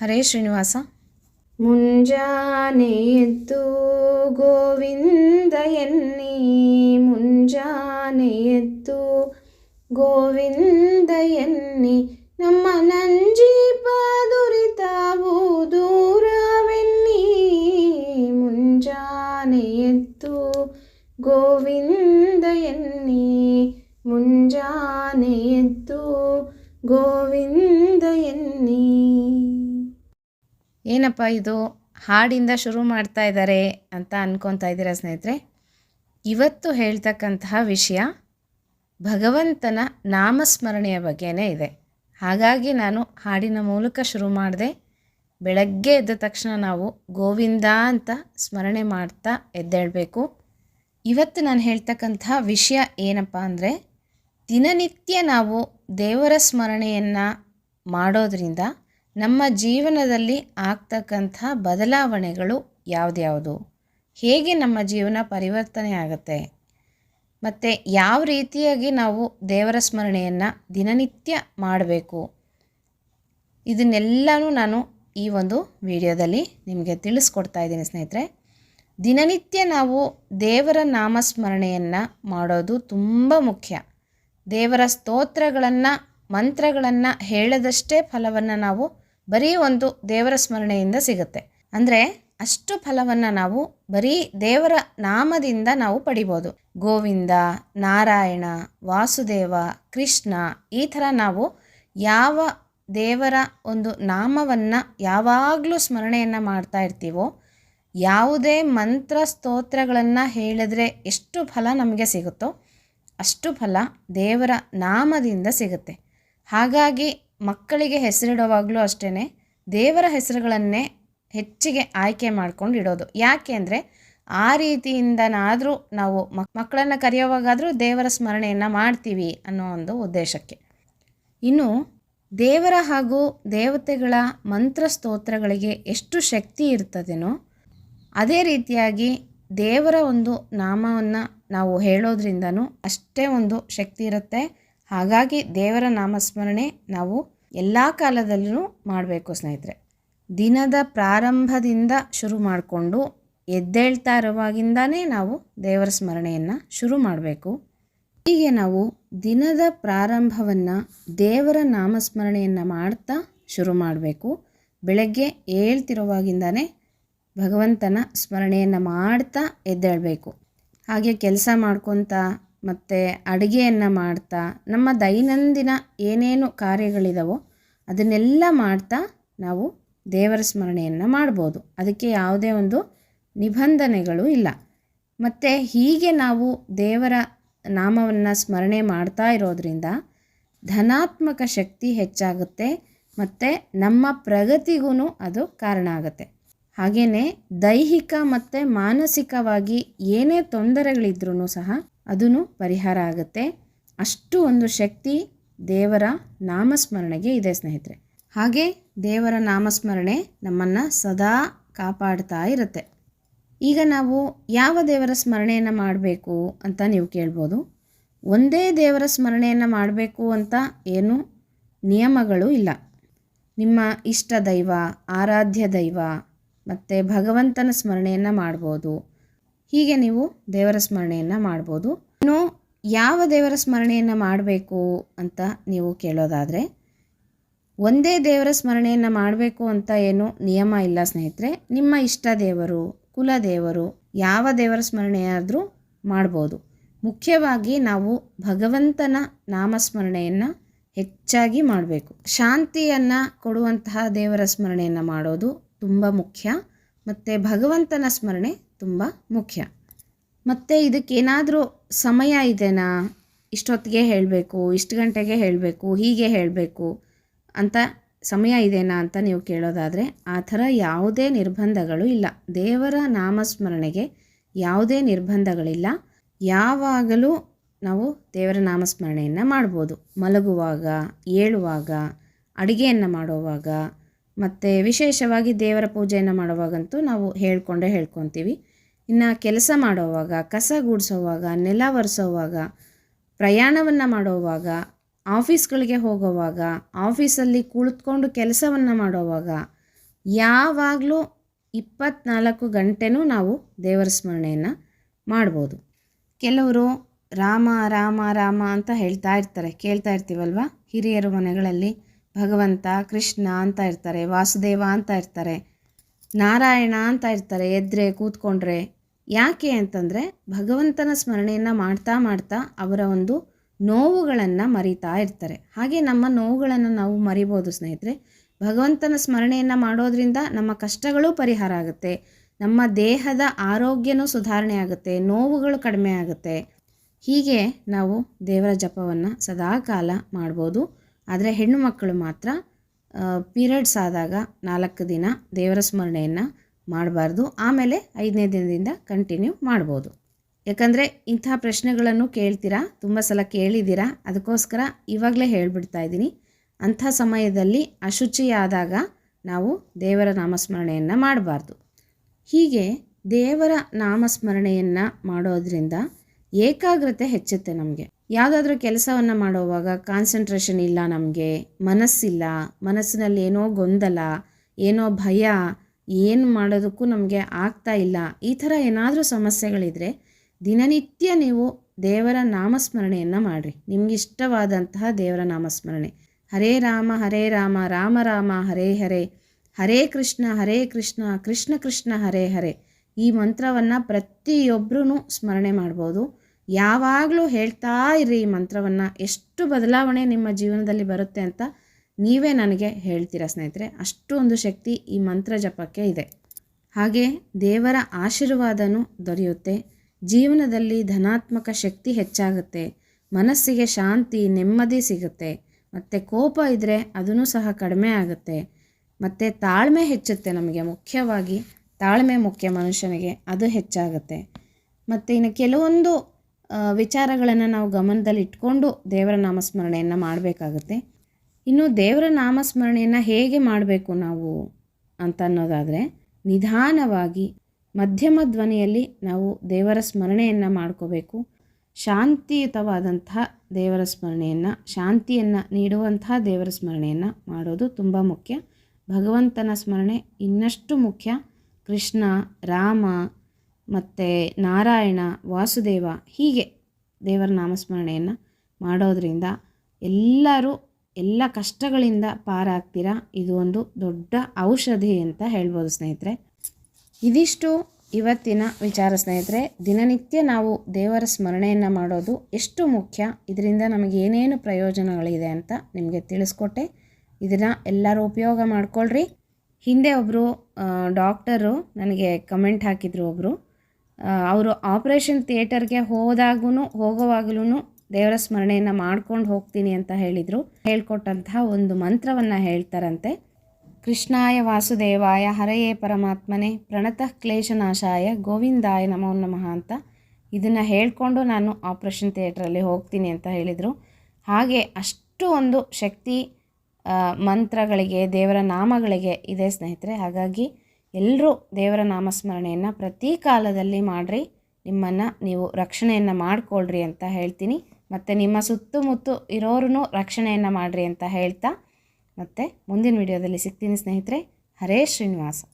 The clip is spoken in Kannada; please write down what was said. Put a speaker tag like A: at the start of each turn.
A: ಹರೇ ಶ್ರೀನಿವಾಸ
B: ಮುಂಜಾನೆ ಎದ್ದು ಗೋವಿಂದ ಎನ್ನಿ ಮುಂಜಾನೆ ಎದ್ದು ಗೋವಿಂದ ಎನ್ನಿ ನಮ್ಮ ನಂಜೀಪ
A: ಏನಪ್ಪ ಇದು ಹಾಡಿಂದ ಶುರು ಮಾಡ್ತಾ ಇದ್ದಾರೆ ಅಂತ ಅನ್ಕೊತಾ ಇದ್ದೀರಾ ಸ್ನೇಹಿತರೆ? ಇವತ್ತು ಹೇಳ್ತಕ್ಕಂತಹ ವಿಷಯ ಭಗವಂತನ ನಾಮಸ್ಮರಣೆಯ ಬಗ್ಗೆನೇ ಇದೆ. ಹಾಗಾಗಿ ನಾನು ಹಾಡಿನ ಮೂಲಕ ಶುರು ಮಾಡಿದೆ. ಬೆಳಗ್ಗೆ ಎದ್ದ ತಕ್ಷಣ ನಾವು ಗೋವಿಂದ ಅಂತ ಸ್ಮರಣೆ ಮಾಡ್ತಾ ಎದ್ದೇಳಬೇಕು. ಇವತ್ತು ನಾನು ಹೇಳ್ತಕ್ಕಂತಹ ವಿಷಯ ಏನಪ್ಪ ಅಂದರೆ, ದಿನನಿತ್ಯ ನಾವು ದೇವರ ಸ್ಮರಣೆಯನ್ನು ಮಾಡೋದ್ರಿಂದ ನಮ್ಮ ಜೀವನದಲ್ಲಿ ಆಗ್ತಕ್ಕಂಥ ಬದಲಾವಣೆಗಳು ಯಾವ್ದ್ಯಾವುದು? ಹೇಗೆ ನಮ್ಮ ಜೀವನ ಪರಿವರ್ತನೆ ಆಗುತ್ತೆ? ಮತ್ತು ಯಾವ ರೀತಿಯಾಗಿ ನಾವು ದೇವರ ಸ್ಮರಣೆಯನ್ನು ದಿನನಿತ್ಯ ಮಾಡಬೇಕು? ಇದನ್ನೆಲ್ಲನೂ ನಾನು ಈ ಒಂದು ವಿಡಿಯೋದಲ್ಲಿ ನಿಮಗೆ ತಿಳಿಸ್ಕೊಡ್ತಾ ಇದ್ದೀನಿ ಸ್ನೇಹಿತರೆ. ದಿನನಿತ್ಯ ನಾವು ದೇವರ ನಾಮಸ್ಮರಣೆಯನ್ನು ಮಾಡೋದು ತುಂಬ ಮುಖ್ಯ. ದೇವರ ಸ್ತೋತ್ರಗಳನ್ನು, ಮಂತ್ರಗಳನ್ನು ಹೇಳದಷ್ಟೇ ಫಲವನ್ನು ನಾವು ಬರೀ ಒಂದು ದೇವರ ಸ್ಮರಣೆಯಿಂದ ಸಿಗುತ್ತೆ. ಅಂದರೆ ಅಷ್ಟು ಫಲವನ್ನು ನಾವು ಬರೀ ದೇವರ ನಾಮದಿಂದ ನಾವು ಪಡಿಬೋದು. ಗೋವಿಂದ, ನಾರಾಯಣ, ವಾಸುದೇವ, ಕೃಷ್ಣ ಈ ಥರ ನಾವು ಯಾವ ದೇವರ ಒಂದು ನಾಮವನ್ನು ಯಾವಾಗಲೂ ಸ್ಮರಣೆಯನ್ನು ಮಾಡ್ತಾ ಇರ್ತೀವೋ, ಯಾವುದೇ ಮಂತ್ರ ಸ್ತೋತ್ರಗಳನ್ನು ಹೇಳಿದ್ರೆ ಎಷ್ಟು ಫಲ ನಮಗೆ ಸಿಗುತ್ತೋ ಅಷ್ಟು ಫಲ ದೇವರ ನಾಮದಿಂದ ಸಿಗುತ್ತೆ. ಹಾಗಾಗಿ ಮಕ್ಕಳಿಗೆ ಹೆಸರಿಡೋವಾಗಲೂ ಅಷ್ಟೇ ದೇವರ ಹೆಸರುಗಳನ್ನೇ ಹೆಚ್ಚಿಗೆ ಆಯ್ಕೆ ಮಾಡ್ಕೊಂಡು ಇಡೋದು ಯಾಕೆ ಅಂದರೆ ಆ ರೀತಿಯಿಂದನಾದರೂ ನಾವು ಮಕ್, ಮಕ್ಕಳನ್ನು ಕರೆಯೋವಾಗಾದರೂ ದೇವರ ಸ್ಮರಣೆಯನ್ನು ಮಾಡ್ತೀವಿ ಅನ್ನೋ ಒಂದು ಉದ್ದೇಶಕ್ಕೆ. ಇನ್ನು ದೇವರ ಹಾಗೂ ದೇವತೆಗಳ ಮಂತ್ರ ಸ್ತೋತ್ರಗಳಿಗೆ ಎಷ್ಟು ಶಕ್ತಿ ಇರ್ತದೇನೋ ಅದೇ ರೀತಿಯಾಗಿ ದೇವರ ಒಂದು ನಾಮವನ್ನು ನಾವು ಹೇಳೋದ್ರಿಂದನೂ ಅಷ್ಟೇ ಒಂದು ಶಕ್ತಿ ಇರುತ್ತೆ. ಹಾಗಾಗಿ ದೇವರ ನಾಮಸ್ಮರಣೆ ನಾವು ಎಲ್ಲ ಕಾಲದಲ್ಲೂ ಮಾಡಬೇಕು ಸ್ನೇಹಿತರೆ. ದಿನದ ಪ್ರಾರಂಭದಿಂದ ಶುರು ಮಾಡಿಕೊಂಡು ಎದ್ದೇಳ್ತಾ ಇರುವಾಗಿಂದನೇ ನಾವು ದೇವರ ಸ್ಮರಣೆಯನ್ನು ಶುರು ಮಾಡಬೇಕು. ಹೀಗೆ ನಾವು ದಿನದ ಪ್ರಾರಂಭವನ್ನು ದೇವರ ನಾಮಸ್ಮರಣೆಯನ್ನು ಮಾಡ್ತಾ ಶುರು ಮಾಡಬೇಕು. ಬೆಳಗ್ಗೆ ಏಳ್ತಿರುವಾಗಿಂದನೇ ಭಗವಂತನ ಸ್ಮರಣೆಯನ್ನು ಮಾಡ್ತಾ ಎದ್ದೇಳಬೇಕು. ಹಾಗೆ ಕೆಲಸ ಮಾಡ್ಕೊತಾ ಮತ್ತು ಅಡುಗೆಯನ್ನು ಮಾಡ್ತಾ, ನಮ್ಮ ದೈನಂದಿನ ಏನೇನು ಕಾರ್ಯಗಳಿದಾವೋ ಅದನ್ನೆಲ್ಲ ಮಾಡ್ತಾ ನಾವು ದೇವರ ಸ್ಮರಣೆಯನ್ನು ಮಾಡ್ಬೋದು. ಅದಕ್ಕೆ ಯಾವುದೇ ಒಂದು ನಿಬಂಧನೆಗಳು ಇಲ್ಲ. ಮತ್ತು ಹೀಗೆ ನಾವು ದೇವರ ನಾಮವನ್ನು ಸ್ಮರಣೆ ಮಾಡ್ತಾ ಇರೋದ್ರಿಂದ ಧನಾತ್ಮಕ ಶಕ್ತಿ ಹೆಚ್ಚಾಗುತ್ತೆ ಮತ್ತು ನಮ್ಮ ಪ್ರಗತಿಗೂ ಅದು ಕಾರಣ ಆಗುತ್ತೆ. ಹಾಗೆಯೇ ದೈಹಿಕ ಮತ್ತು ಮಾನಸಿಕವಾಗಿ ಏನೇ ತೊಂದರೆಗಳಿದ್ರೂ ಸಹ ಅದೂ ಪರಿಹಾರ ಆಗುತ್ತೆ. ಅಷ್ಟು ಒಂದು ಶಕ್ತಿ ದೇವರ ನಾಮಸ್ಮರಣೆಗೆ ಇದೆ ಸ್ನೇಹಿತರೆ. ಹಾಗೆ ದೇವರ ನಾಮಸ್ಮರಣೆ ನಮ್ಮನ್ನು ಸದಾ ಕಾಪಾಡ್ತಾ ಇರುತ್ತೆ. ಈಗ ನಾವು ಯಾವ ದೇವರ ಸ್ಮರಣೆಯನ್ನು ಮಾಡಬೇಕು ಅಂತ ನೀವು ಕೇಳ್ಬೋದು. ಒಂದೇ ದೇವರ ಸ್ಮರಣೆಯನ್ನು ಮಾಡಬೇಕು ಅಂತ ಏನು ನಿಯಮಗಳು ಇಲ್ಲ. ನಿಮ್ಮ ಇಷ್ಟ ದೈವ, ಆರಾಧ್ಯ ದೈವ, ಮತ್ತು ಭಗವಂತನ ಸ್ಮರಣೆಯನ್ನು ಮಾಡ್ಬೋದು. ಹೀಗೆ ನೀವು ದೇವರ ಸ್ಮರಣೆಯನ್ನು ಮಾಡ್ಬೋದು. ಇನ್ನು ಯಾವ ದೇವರ ಸ್ಮರಣೆಯನ್ನು ಮಾಡಬೇಕು ಅಂತ ನೀವು ಕೇಳೋದಾದರೆ, ಒಂದೇ ದೇವರ ಸ್ಮರಣೆಯನ್ನು ಮಾಡಬೇಕು ಅಂತ ಏನು ನಿಯಮ ಇಲ್ಲ ಸ್ನೇಹಿತರೆ. ನಿಮ್ಮ ಇಷ್ಟ ದೇವರು ಕುಲದೇವರು ಯಾವ ದೇವರ ಸ್ಮರಣೆಯಾದರೂ ಮಾಡ್ಬೋದು. ಮುಖ್ಯವಾಗಿ ನಾವು ಭಗವಂತನ ನಾಮಸ್ಮರಣೆಯನ್ನು ಹೆಚ್ಚಾಗಿ ಮಾಡಬೇಕು. ಶಾಂತಿಯನ್ನು ಕೊಡುವಂತಹ ದೇವರ ಸ್ಮರಣೆಯನ್ನು ಮಾಡೋದು ತುಂಬ ಮುಖ್ಯ. ಮತ್ತು ಭಗವಂತನ ಸ್ಮರಣೆ ತುಂಬ ಮುಖ್ಯ. ಮತ್ತು ಇದಕ್ಕೇನಾದರೂ ಸಮಯ ಇದೆನಾ? ಇಷ್ಟೊತ್ತಿಗೆ ಹೇಳಬೇಕು, ಇಷ್ಟು ಗಂಟೆಗೆ ಹೇಳಬೇಕು, ಹೀಗೆ ಹೇಳಬೇಕು ಅಂತ ಸಮಯ ಇದೆಯಾ ಅಂತ ನೀವು ಕೇಳೋದಾದರೆ ಆ ಥರ ಯಾವುದೇ ನಿರ್ಬಂಧಗಳು ಇಲ್ಲ. ದೇವರ ನಾಮಸ್ಮರಣೆಗೆ ಯಾವುದೇ ನಿರ್ಬಂಧಗಳಿಲ್ಲ. ಯಾವಾಗಲೂ ನಾವು ದೇವರ ನಾಮಸ್ಮರಣೆಯನ್ನು ಮಾಡ್ಬೋದು. ಮಲಗುವಾಗ, ಏಳುವಾಗ, ಅಡುಗೆಯನ್ನು ಮಾಡುವಾಗ ಮತ್ತು ವಿಶೇಷವಾಗಿ ದೇವರ ಪೂಜೆಯನ್ನು ಮಾಡುವಾಗಂತೂ ನಾವು ಹೇಳ್ಕೊಂಡೇ ಹೇಳ್ಕೊತೀವಿ. ಇನ್ನು ಕೆಲಸ ಮಾಡೋವಾಗ, ಕಸ ಗುಡಿಸೋವಾಗ, ನೆಲ ಒರೆಸೋವಾಗ, ಪ್ರಯಾಣವನ್ನು ಮಾಡೋವಾಗ, ಆಫೀಸ್ಗಳಿಗೆ ಹೋಗೋವಾಗ, ಆಫೀಸಲ್ಲಿ ಕುಳಿತುಕೊಂಡು ಕೆಲಸವನ್ನು ಮಾಡೋವಾಗ ಯಾವಾಗಲೂ ಇಪ್ಪತ್ನಾಲ್ಕು ಗಂಟೆನೂ ನಾವು ದೇವರ ಸ್ಮರಣೆಯನ್ನು ಮಾಡ್ಬೋದು. ಕೆಲವರು ರಾಮ ರಾಮ ರಾಮ ಅಂತ ಹೇಳ್ತಾ ಇರ್ತಾರೆ, ಕೇಳ್ತಾ ಇರ್ತೀವಲ್ವ? ಹಿರಿಯರ ಮನೆಗಳಲ್ಲಿ ಭಗವಂತ, ಕೃಷ್ಣ ಅಂತ ಇರ್ತಾರೆ, ವಾಸುದೇವ ಅಂತ ಇರ್ತಾರೆ, ನಾರಾಯಣ ಅಂತ ಇರ್ತಾರೆ, ಎದ್ರೆ, ಕೂತ್ಕೊಂಡ್ರೆ. ಯಾಕೆ ಅಂತಂದರೆ ಭಗವಂತನ ಸ್ಮರಣೆಯನ್ನು ಮಾಡ್ತಾ ಮಾಡ್ತಾ ಅವರ ಒಂದು ನೋವುಗಳನ್ನು ಮರಿತಾ ಇರ್ತಾರೆ. ಹಾಗೆ ನಮ್ಮ ನೋವುಗಳನ್ನು ನಾವು ಮರಿಬೋದು ಸ್ನೇಹಿತರೆ. ಭಗವಂತನ ಸ್ಮರಣೆಯನ್ನು ಮಾಡೋದ್ರಿಂದ ನಮ್ಮ ಕಷ್ಟಗಳು ಪರಿಹಾರ ಆಗುತ್ತೆ. ನಮ್ಮ ದೇಹದ ಆರೋಗ್ಯನೂ ಸುಧಾರಣೆ ಆಗುತ್ತೆ, ನೋವುಗಳು ಕಡಿಮೆ ಆಗುತ್ತೆ. ಹೀಗೆ ನಾವು ದೇವರ ಜಪವನ್ನು ಸದಾಕಾಲ ಮಾಡ್ಬೋದು. ಆದರೆ ಹೆಣ್ಣು ಮಕ್ಕಳು ಮಾತ್ರ ಪೀರಿಯಡ್ಸ್ ಆದಾಗ ನಾಲ್ಕು ದಿನ ದೇವರ ಸ್ಮರಣೆಯನ್ನು ಮಾಡಬಾರ್ದು. ಆಮೇಲೆ ಐದನೇ ದಿನದಿಂದ ಕಂಟಿನ್ಯೂ ಮಾಡ್ಬೋದು. ಯಾಕಂದರೆ ಇಂಥ ಪ್ರಶ್ನೆಗಳನ್ನು ಕೇಳ್ತೀರಾ, ತುಂಬ ಸಲ ಕೇಳಿದ್ದೀರಾ, ಅದಕ್ಕೋಸ್ಕರ ಇವಾಗಲೇ ಹೇಳಿಬಿಡ್ತಾ ಇದ್ದೀನಿ. ಅಂಥ ಸಮಯದಲ್ಲಿ ಅಶುಚಿಯಾದಾಗ ನಾವು ದೇವರ ನಾಮಸ್ಮರಣೆಯನ್ನು ಮಾಡಬಾರ್ದು. ಹೀಗೆ ದೇವರ ನಾಮಸ್ಮರಣೆಯನ್ನು ಮಾಡೋದರಿಂದ ಏಕಾಗ್ರತೆ ಹೆಚ್ಚುತ್ತೆ ನಮಗೆ. ಯಾವುದಾದ್ರೂ ಕೆಲಸವನ್ನು ಮಾಡುವಾಗ ಕಾನ್ಸಂಟ್ರೇಷನ್ ಇಲ್ಲ ನಮಗೆ, ಮನಸ್ಸಿಲ್ಲ, ಮನಸ್ಸಿನಲ್ಲಿ ಏನೋ ಗೊಂದಲ, ಏನೋ ಭಯ, ಏನು ಮಾಡೋದಕ್ಕೂ ನಮಗೆ ಆಗ್ತಾ ಇಲ್ಲ. ಈ ಥರ ಏನಾದರೂ ಸಮಸ್ಯೆಗಳಿದ್ರೆ ದಿನನಿತ್ಯ ನೀವು ದೇವರ ನಾಮಸ್ಮರಣೆಯನ್ನು ಮಾಡಿರಿ. ನಿಮ್ಗೆ ಇಷ್ಟವಾದಂತಹ ದೇವರ ನಾಮಸ್ಮರಣೆ. ಹರೇ ರಾಮ ಹರೇ ರಾಮ ರಾಮ ರಾಮ, ಹರೇ ಹರೇ ಹರೇ ಕೃಷ್ಣ ಹರೇ ಕೃಷ್ಣ ಕೃಷ್ಣ ಕೃಷ್ಣ, ಹರೇ ಹರೇ ಈ ಮಂತ್ರವನ್ನು ಪ್ರತಿಯೊಬ್ಬರೂ ಸ್ಮರಣೆ ಮಾಡ್ಬೋದು. ಯಾವಾಗಲೂ ಹೇಳ್ತಾ ಇರಿ ಈ ಮಂತ್ರವನ್ನು. ಎಷ್ಟು ಬದಲಾವಣೆ ನಿಮ್ಮ ಜೀವನದಲ್ಲಿ ಬರುತ್ತೆ ಅಂತ ನೀವೇ ನನಗೆ ಹೇಳ್ತೀರಾ ಸ್ನೇಹಿತರೆ. ಅಷ್ಟೊಂದು ಶಕ್ತಿ ಈ ಮಂತ್ರ ಜಪಕ್ಕೆ ಇದೆ. ಹಾಗೆ ದೇವರ ಆಶೀರ್ವಾದನೂ ದೊರೆಯುತ್ತೆ. ಜೀವನದಲ್ಲಿ ಧನಾತ್ಮಕ ಶಕ್ತಿ ಹೆಚ್ಚಾಗುತ್ತೆ. ಮನಸ್ಸಿಗೆ ಶಾಂತಿ, ನೆಮ್ಮದಿ ಸಿಗುತ್ತೆ. ಮತ್ತು ಕೋಪ ಇದ್ದರೆ ಅದೂ ಸಹ ಕಡಿಮೆ ಆಗುತ್ತೆ. ಮತ್ತು ತಾಳ್ಮೆ ಹೆಚ್ಚುತ್ತೆ ನಮಗೆ. ಮುಖ್ಯವಾಗಿ ತಾಳ್ಮೆ ಮುಖ್ಯ ಮನುಷ್ಯನಿಗೆ. ಅದು ಹೆಚ್ಚಾಗುತ್ತೆ. ಮತ್ತು ಇನ್ನು ಕೆಲವೊಂದು ವಿಚಾರಗಳನ್ನು ನಾವು ಗಮನದಲ್ಲಿ ಇಟ್ಕೊಂಡು ದೇವರ ನಾಮಸ್ಮರಣೆಯನ್ನು ಮಾಡಬೇಕಾಗುತ್ತೆ. ಇನ್ನು ದೇವರ ನಾಮಸ್ಮರಣೆಯನ್ನು ಹೇಗೆ ಮಾಡಬೇಕು ನಾವು ಅಂತ ಅನ್ನೋದಾದರೆ, ನಿಧಾನವಾಗಿ ಮಧ್ಯಮ ಧ್ವನಿಯಲ್ಲಿ ನಾವು ದೇವರ ಸ್ಮರಣೆಯನ್ನು ಮಾಡ್ಕೋಬೇಕು. ಶಾಂತಿಯುತವಾದಂತಹ ದೇವರ ಸ್ಮರಣೆಯನ್ನು, ಶಾಂತಿಯನ್ನು ನೀಡುವಂತಹ ದೇವರ ಸ್ಮರಣೆಯನ್ನು ಮಾಡೋದು ತುಂಬ ಮುಖ್ಯ. ಭಗವಂತನ ಸ್ಮರಣೆ ಇನ್ನಷ್ಟು ಮುಖ್ಯ. ಕೃಷ್ಣ, ರಾಮ ಮತ್ತು ನಾರಾಯಣ, ವಾಸುದೇವ ಹೀಗೆ ದೇವರ ನಾಮಸ್ಮರಣೆಯನ್ನು ಮಾಡೋದರಿಂದ ಎಲ್ಲರೂ ಎಲ್ಲ ಕಷ್ಟಗಳಿಂದ ಪಾರಾಗ್ತೀರಾ? ಇದು ಒಂದು ದೊಡ್ಡ ಔಷಧಿ ಅಂತ ಹೇಳ್ಬೋದು ಸ್ನೇಹಿತರೆ. ಇದಿಷ್ಟು ಇವತ್ತಿನ ವಿಚಾರ ಸ್ನೇಹಿತರೆ. ದಿನನಿತ್ಯ ನಾವು ದೇವರ ಸ್ಮರಣೆಯನ್ನು ಮಾಡೋದು ಎಷ್ಟು ಮುಖ್ಯ? ಇದರಿಂದ ನಮಗೆ ಏನೇನು ಪ್ರಯೋಜನಗಳಿದೆ ಅಂತ ನಿಮಗೆ ತಿಳಿಸ್ಕೊಟ್ಟೆ. ಇದನ್ನು ಎಲ್ಲರೂ ಉಪಯೋಗ ಮಾಡ್ಕೊಳ್ರಿ. ಹಿಂದೆ ಒಬ್ಬರು ಡಾಕ್ಟರು ನನಗೆ ಕಮೆಂಟ್ ಹಾಕಿದರು ಒಬ್ಬರು ಅವರು ಆಪ್ರೇಷನ್ ಥಿಯೇಟರ್ಗೆ ಹೋದಾಗೂ ಹೋಗೋವಾಗಲೂ ದೇವರ ಸ್ಮರಣೆಯನ್ನು ಮಾಡ್ಕೊಂಡು ಹೋಗ್ತೀನಿ ಅಂತ ಹೇಳಿದರು. ಹೇಳ್ಕೊಟ್ಟಂತಹ ಒಂದು ಮಂತ್ರವನ್ನು ಹೇಳ್ತಾರಂತೆ. ಕೃಷ್ಣಾಯ ವಾಸುದೇವಾಯ, ಹರೆಯೇ ಪರಮಾತ್ಮನೆ, ಪ್ರಣತಃ ಕ್ಲೇಶನಾಶಾಯ, ಗೋವಿಂದಾಯ ನಮೋ ನಮಃ ಅಂತ ಇದನ್ನು ಹೇಳಿಕೊಂಡು ನಾನು ಆಪ್ರೇಷನ್ ಥಿಯೇಟ್ರಲ್ಲಿ ಹೋಗ್ತೀನಿ ಅಂತ ಹೇಳಿದರು. ಹಾಗೆ ಅಷ್ಟು ಒಂದು ಶಕ್ತಿ ಮಂತ್ರಗಳಿಗೆ, ದೇವರ ನಾಮಗಳಿಗೆ ಇದೆ ಸ್ನೇಹಿತರೆ. ಹಾಗಾಗಿ ಎಲ್ಲರೂ ದೇವರ ನಾಮಸ್ಮರಣೆಯನ್ನು ಪ್ರತಿ ಕಾಲದಲ್ಲಿ ಮಾಡಿರಿ. ನಿಮ್ಮನ್ನು ನೀವು ರಕ್ಷಣೆಯನ್ನು ಮಾಡಿಕೊಳ್ಳ್ರಿ ಅಂತ ಹೇಳ್ತೀನಿ. ಮತ್ತು ನಿಮ್ಮ ಸುತ್ತಮುತ್ತ ಇರೋರು ರಕ್ಷಣೆಯನ್ನು ಮಾಡಿರಿ ಅಂತ ಹೇಳ್ತಾ ಮತ್ತು ಮುಂದಿನ ವಿಡಿಯೋದಲ್ಲಿ ಸಿಗ್ತೀನಿ ಸ್ನೇಹಿತರೆ. ಹರೇ ಶ್ರೀನಿವಾಸ.